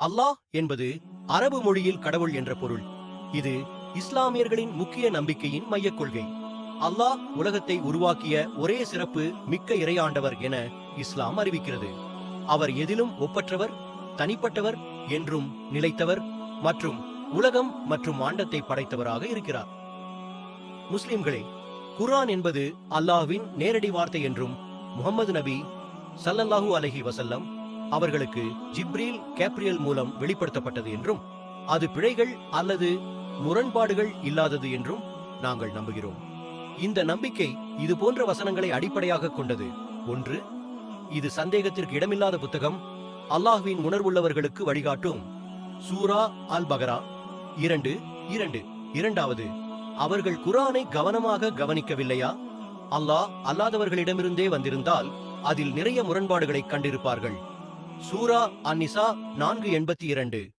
அல்லாஹ் என்பது அரபு மொழியில் கடவுள் என்ற பொருள். இது இஸ்லாமியர்களின் முக்கிய நம்பிக்கையின் மையக் கொள்கை. அல்லாஹ் உலகத்தை உருவாக்கிய ஒரே சிறப்பு மிக்க இறையாண்டவர் என இஸ்லாம் அறிவிக்கிறது. அவர் எதிலும் ஒப்பற்றவர் தனிப்பட்டவர் என்றும் நிலைத்தவர் மற்றும் உலகம் மற்றும் ஆண்டத்தை படைத்தவராக இருக்கிறார். முஸ்லிம்களே குரான் என்பது அல்லாஹ்வின் நேரடி வார்த்தை என்றும் முகமது நபி சல்லல்லாஹூ அலஹி வசல்லம் அவர்களுக்கு ஜிப்ரீல் கேப்ரியல் மூலம் வெளிப்படுத்தப்பட்டது என்றும் அது பிழைகள் அல்லது முரண்பாடுகள் இல்லாதது என்றும் நாங்கள் நம்புகிறோம். இந்த நம்பிக்கை இது போன்ற வசனங்களை அடிப்படையாக கொண்டது. ஒன்று இது சந்தேகத்திற்கு இடமில்லாத புத்தகம். அல்லாஹ்வின் உணர்வுள்ளவர்களுக்கு வழிகாட்டும். சூரா அல் பகரா இரண்டு இரண்டு இரண்டாவது அவர்கள் குரானை கவனமாக கவனிக்கவில்லையா? அல்லாஹ் அல்லாதவர்களிடமிருந்தே வந்திருந்தால் அதில் நிறைய முரண்பாடுகளை கண்டிருப்பார்கள். சூரா அந்நிசா நான்கு எண்பத்தி இரண்டு.